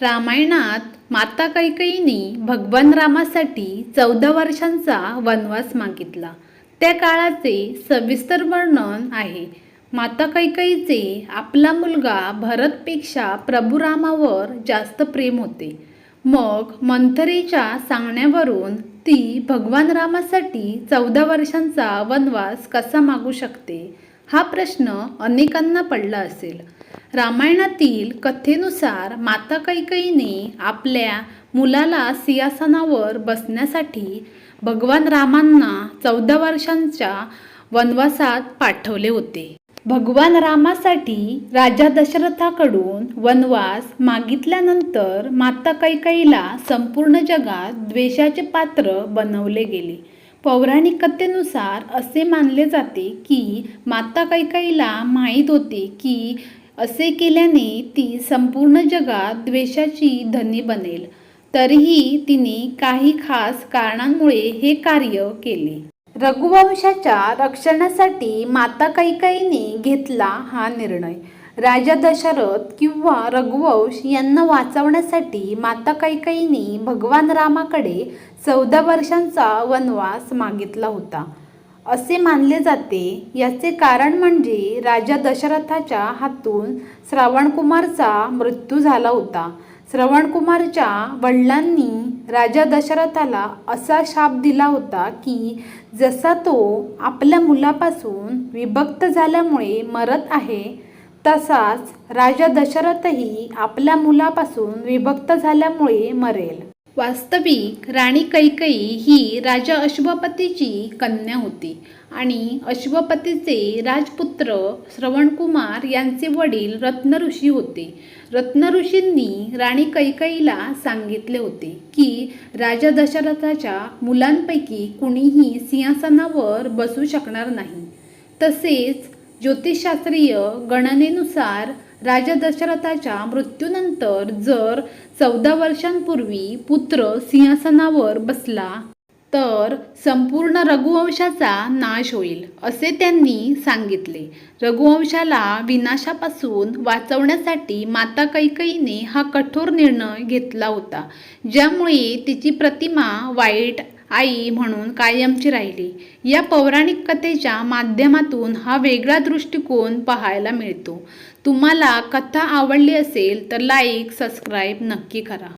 रामायणात माता कैकईनी भगवान रामासाठी चौदा वर्षांचा वनवास मागितला. त्या काळाचे सविस्तर वर्णन आहे. माता कैकईचे आपला मुलगा भरतपेक्षा प्रभू रामावर जास्त प्रेम होते. मग मंथरीच्या सांगण्यावरून ती भगवान रामासाठी चौदा वर्षांचा वनवास कसा मागू शकते? हा प्रश्न अनेकांना पडला असेल. रामायणातील कथेनुसार माता कैकईने आपल्या मुलाला सिंहासनावर बसण्यासाठी भगवान रामांना चौदा वर्षांच्या वनवासात पाठवले होते. भगवान रामासाठी राजा दशरथाकडून वनवास मागितल्यानंतर माता कैकईला संपूर्ण जगात द्वेषाचे पात्र बनवले गेले. पौराणिक कथेनुसार असे मानले जाते की माता कैकईला माहीत होते की असे केल्याने ती संपूर्ण जगात द्वेषाची धनी बनेल. तरीही तिने काही खास कारणांमुळे हे कार्य केले. रघुवंशाच्या रक्षणासाठी माता कैकाईने घेतला हा निर्णय. राजा दशरथ किंवा रघुवंश यांना वाचवण्यासाठी माता कैकाईने भगवान रामाकडे चौदा वर्षांचा वनवास मागितला होता. असे मानले जाते. याचे कारण म्हणजे राजा दशरथाच्या हातून श्रावणकुमारचा मृत्यू झाला होता. श्रवणकुमारच्या वडिलांनी राजा दशरथाला असा शाप दिला होता की जसा तो आपल्या मुलापासून विभक्त झाल्यामुळे मरत आहे तसाच राजा दशरथही आपल्या मुलापासून विभक्त झाल्यामुळे मरेल. वास्तविक राणी कैकई ही राजा अश्वपतीची कन्या होती. आणि अश्वपतीचे राजपुत्र श्रवणकुमार यांचे वडील रत्नऋषी होते. रत्नऋषींनी राणी कैकईला सांगितले होते की राजा दशरथाच्या मुलांपैकी कुणीही सिंहासनावर बसू शकणार नाही. तसेच ज्योतिषशास्त्रीय गणनेनुसार राजा दशरथाच्या मृत्यूनंतर जर चौदा वर्षांपूर्वी पुत्र सिंहासनावर बसला तर संपूर्ण रघुवंशाचा नाश होईल असे त्यांनी सांगितले. रघुवंशाला विनाशापासून वाचवण्यासाठी माता कैकईने हा कठोर निर्णय घेतला होता ज्यामुळे तिची प्रतिमा वाईट आई म्हणून कायमची राहिली. या पौराणिक कथेच्या माध्यमातून हा वेगळा दृष्टिकोन पाहायला मिळतो. तुम्हाला कथा आवडली असेल तर लाईक सबस्क्राईब नक्की करा.